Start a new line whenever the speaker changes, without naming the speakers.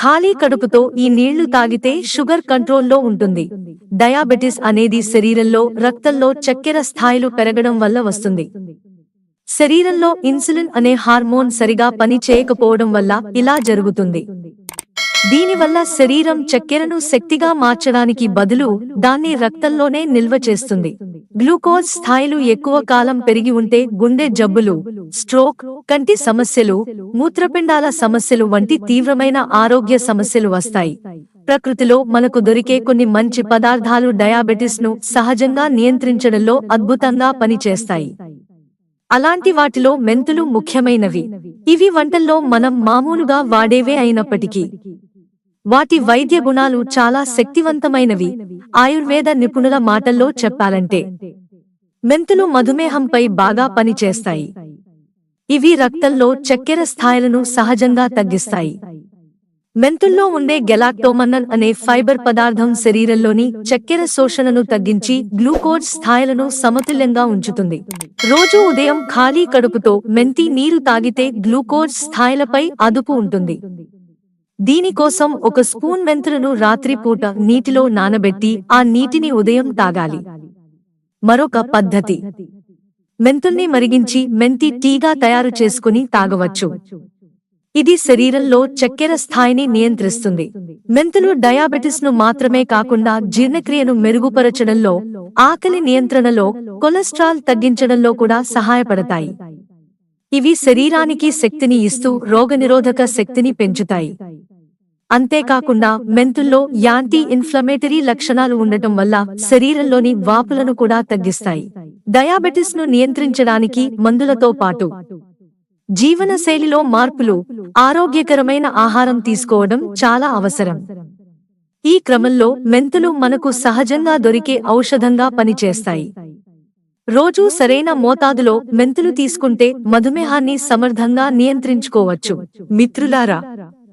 ఖాళీ కడుపుతో ఈ నీళ్ళు తాగితే షుగర్ కంట్రోల్లో ఉంటుంది. డయాబెటిస్ అనేది శరీరంలో రక్తంలో చక్కెర స్థాయిలు పెరగడం వల్ల వస్తుంది. శరీరంలో ఇన్సులిన్ అనే హార్మోన్ సరిగా పని చేయకపోవడం వల్ల ఇలా జరుగుతుంది. దీనివల్ల శరీరం చక్కెరను శక్తిగా మార్చడానికి బదులు దాన్ని రక్తంలోనే నిల్వ చేస్తుంది. గ్లూకోజ్ స్థాయిలు ఎక్కువ కాలం పెరిగి ఉంటే గుండె జబ్బులు స్ట్రోక్ కంటి సమస్యలు మూత్రపిండాల సమస్యలు వంటి తీవ్రమైన ఆరోగ్య సమస్యలు వస్తాయి. ప్రకృతిలో మనకు దొరికే కొన్ని మంచి పదార్థాలు డయాబెటిస్ను సహజంగా నియంత్రించడంలో అద్భుతంగా పనిచేస్తాయి. అలాంటి వాటిలో మెంతులు ముఖ్యమైనవి. ఇవి వంటల్లో మనం మామూలుగా వాడేవే అయినప్పటికీ. వాటి వైద్య గుణాలు చాలా శక్తివంతమైనవి. ఆయుర్వేద నిపుణుల మాటల్లో చెప్పాలంటే మెంతులు మధుమేహంపై బాగా పనిచేస్తాయి. ఇవి రక్తంలో చక్కెర స్థాయిలను సహజంగా తగ్గిస్తాయి. మెంతుల్లో ఉండే గెలాక్టోమన్నన్ అనే ఫైబర్ పదార్థం శరీరంలోని చక్కెర శోషణను తగ్గించి గ్లూకోజ్ స్థాయిలను సమతుల్యంగా ఉంచుతుంది. రోజు ఉదయం ఖాళీ కడుపుతో మెంతి నీరు తాగితే గ్లూకోజ్ స్థాయిలపై అదుపు ఉంటుంది. దీనికోసం ఒక స్పూన్ మెంతులను రాత్రిపూట నీటిలో నానబెట్టి ఆ నీటిని ఉదయం తాగాలి. మరొక పద్ధతి. మెంతుల్ని మరిగించి మెంతి టీగా తయారు చేసుకుని తాగవచ్చు. ఇది శరీరంలో చక్కెర స్థాయిని నియంత్రిస్తుంది. మెంతులు డయాబెటిస్ను మాత్రమే కాకుండా జీర్ణక్రియను మెరుగుపరచడంలో ఆకలి నియంత్రణలో కొలెస్ట్రాల్ తగ్గించడంలో కూడా సహాయపడతాయి. ఇవి శరీరానికి శక్తిని ఇస్తూ రోగనిరోధక శక్తిని పెంచుతాయి. అంతేకాకుండా మెంతుల్లో యాంటీ ఇన్ఫ్లమేటరీ లక్షణాలు ఉండటం వల్ల శరీరంలోని వాపులను కూడా తగ్గిస్తాయి. డయాబెటిస్ను నియంత్రించడానికి మందులతో పాటు జీవనశైలిలో మార్పులు ఆరోగ్యకరమైన ఆహారం తీసుకోవడం చాలా అవసరం. ఈ క్రమంలో మెంతులు మనకు సహజంగా దొరికే ఔషధంగా పనిచేస్తాయి. రోజూ సరైన మోతాదులో మెంతులు తీసుకుంటే మధుమేహాన్ని సమర్థంగా నియంత్రించుకోవచ్చు. మిత్రులారా